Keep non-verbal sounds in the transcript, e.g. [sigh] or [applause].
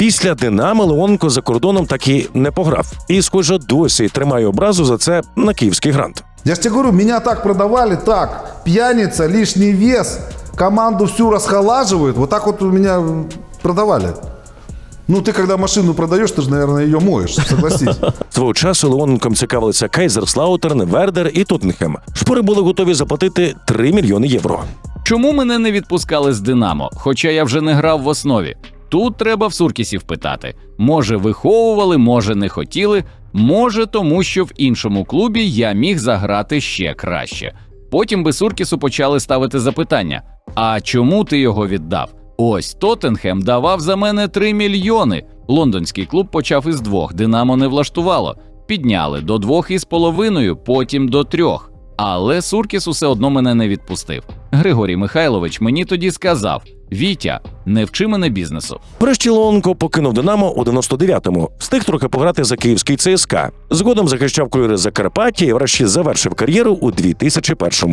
Після Динамо Леонко за кордоном так і не пограв. І, схоже, досі тримає образу за це на київський грант. Я же тебе говорю, меня так продавали, так, пьяница, лишний вес, команду всю расхолаживают, вот так вот у меня продавали. Ну, ты когда машину продаешь, ты же, наверное, ее моешь, согласись. [laughs] Свого часу Леоненком цікавилися Кайзерслаутерн, Вердер і Тоттенхем. Шпори були готові заплатити 3 мільйони євро. Чому мене не відпускали з Динамо, хоча я вже не грав в основі? Тут треба в Суркісів питати. Може, виховували, може, не хотіли, може, тому що в іншому клубі я міг заграти ще краще. Потім би Суркісу почали ставити запитання: а чому ти його віддав? Ось Тоттенхем давав за мене 3 мільйони. Лондонський клуб почав із двох, Динамо не влаштувало. Підняли до двох із половиною, потім до трьох. Але Суркіс усе одно мене не відпустив. Григорій Михайлович мені тоді сказав: Вітя, не вчи мене бізнесу. Прищілонко покинув Динамо у 99-му, встиг трохи пограти за київський ЦСКА. Згодом захищав кольори Закарпаття і врешті завершив кар'єру у 2001-му.